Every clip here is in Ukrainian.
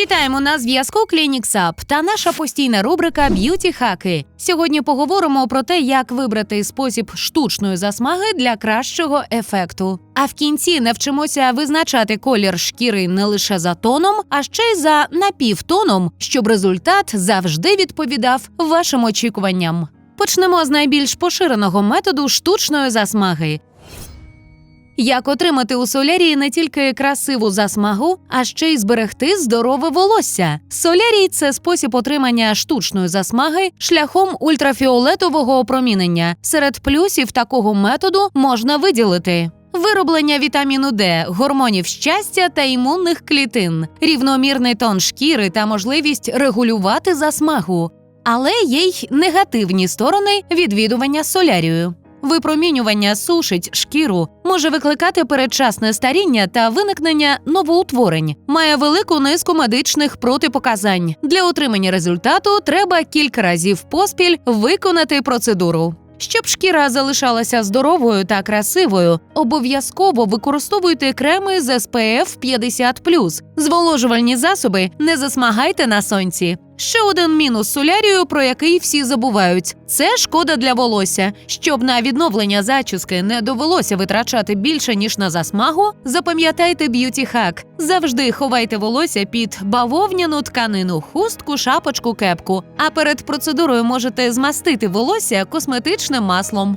Вітаємо на зв'язку Up та наша постійна рубрика Б'юті хаки. Сьогодні поговоримо про те, як вибрати спосіб штучної засмаги для кращого ефекту. А в кінці навчимося визначати колір шкіри не лише за тоном, а ще й за напівтоном, щоб результат завжди відповідав вашим очікуванням. Почнемо з найбільш поширеного методу штучної засмаги. Як отримати у солярії не тільки красиву засмагу, а ще й зберегти здорове волосся. Солярій це спосіб отримання штучної засмаги шляхом ультрафіолетового опромінення. Серед плюсів такого методу можна виділити. Вироблення вітаміну Д, гормонів щастя та імунних клітин, рівномірний тон шкіри та можливість регулювати засмагу. Але є й негативні сторони відвідування солярію. Випромінювання сушить шкіру, може викликати передчасне старіння та виникнення новоутворень. Має велику низку медичних протипоказань. Для отримання результату треба кілька разів поспіль виконати процедуру. Щоб шкіра залишалася здоровою та красивою, обов'язково використовуйте креми з SPF 50+. Зволожувальні засоби не засмагайте на сонці. Ще один мінус солярію, про який всі забувають, це шкода для волосся. Щоб на відновлення зачіски не довелося витрачати більше ніж на засмагу, запам'ятайте б'юті хак. Завжди ховайте волосся під бавовняну тканину, хустку, шапочку, кепку. А перед процедурою можете змастити волосся косметичним маслом.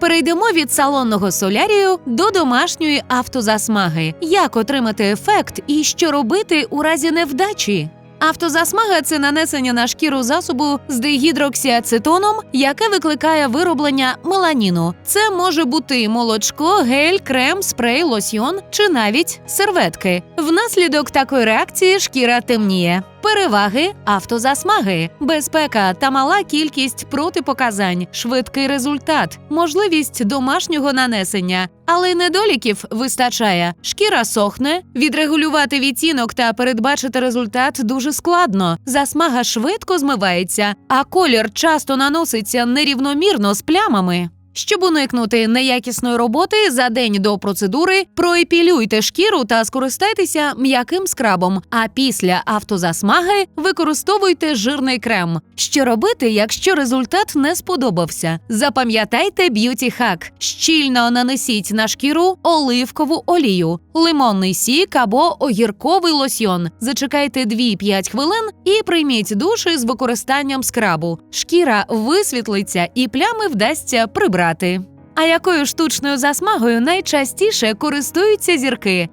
Перейдемо від салонного солярію до домашньої автозасмаги. Як отримати ефект і що робити у разі невдачі? Автозасмага це нанесення на шкіру засобу з дигідроксіацетоном, яке викликає вироблення меланіну. Це може бути молочко, гель, крем, спрей, лосьйон чи навіть серветки. Внаслідок такої реакції шкіра темніє. Переваги автозасмаги, безпека та мала кількість протипоказань, швидкий результат, можливість домашнього нанесення. Але недоліків вистачає. Шкіра сохне, відрегулювати відтінок та передбачити результат дуже складно. Засмага швидко змивається, а колір часто наноситься нерівномірно з плямами. Щоб уникнути неякісної роботи за день до процедури, проепілюйте шкіру та скористайтеся м'яким скрабом. А після автозасмаги використовуйте жирний крем. Що робити, якщо результат не сподобався? Запам'ятайте б'юті хак. Щільно нанесіть на шкіру оливкову олію, лимонний сік або огірковий лосьйон. Зачекайте 2-5 хвилин і прийміть душ із використанням скрабу. Шкіра висвітлиться і плями вдасться прибрати. А якою штучною засмагою найчастіше користуються зірки?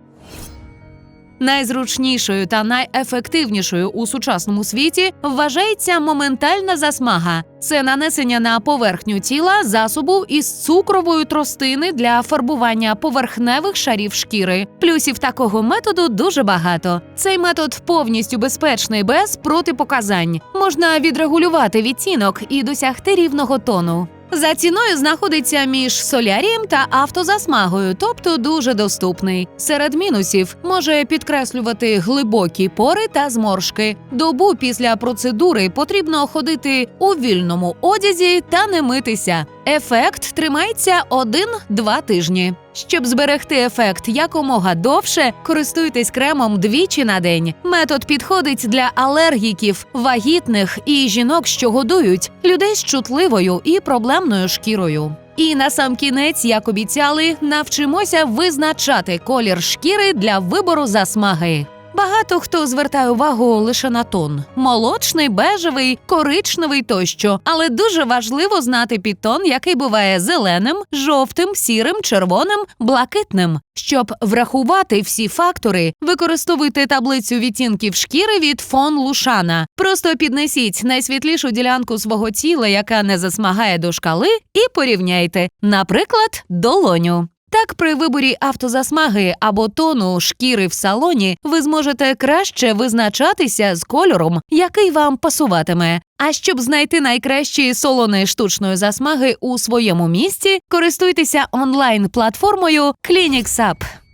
Найзручнішою та найефективнішою у сучасному світі вважається моментальна засмага. Це нанесення на поверхню тіла засобу із цукрової тростини для фарбування поверхневих шарів шкіри. Плюсів такого методу дуже багато. Цей метод повністю безпечний без протипоказань. Можна відрегулювати відтінок і досягти рівного тону. За ціною знаходиться між солярієм та автозасмагою, тобто дуже доступний. Серед мінусів може підкреслювати глибокі пори та зморшки. Добу після процедури потрібно ходити у вільному одязі та не митися. Ефект тримається 1-2 тижні. Щоб зберегти ефект якомога довше, користуйтесь кремом двічі на день. Метод підходить для алергіків, вагітних і жінок, що годують, людей з чутливою і проблемною шкірою. І на сам кінець, як обіцяли, навчимося визначати колір шкіри для вибору засмаги. Багато хто звертає увагу лише на тон: молочний, бежевий, коричневий тощо. Але дуже важливо знати підтон, який буває зеленим, жовтим, сірим, червоним, блакитним. Щоб врахувати всі фактори, використовуйте таблицю відтінків шкіри від фон Лушана. Просто піднесіть найсвітлішу ділянку свого тіла, яка не засмагає до шкали, і порівняйте, наприклад, долоню. Так, при виборі автозасмаги або тону шкіри в салоні ви зможете краще визначатися з кольором, який вам пасуватиме. А щоб знайти найкращі солони штучної засмаги у своєму місці, користуйтеся онлайн платформою Clinics Up.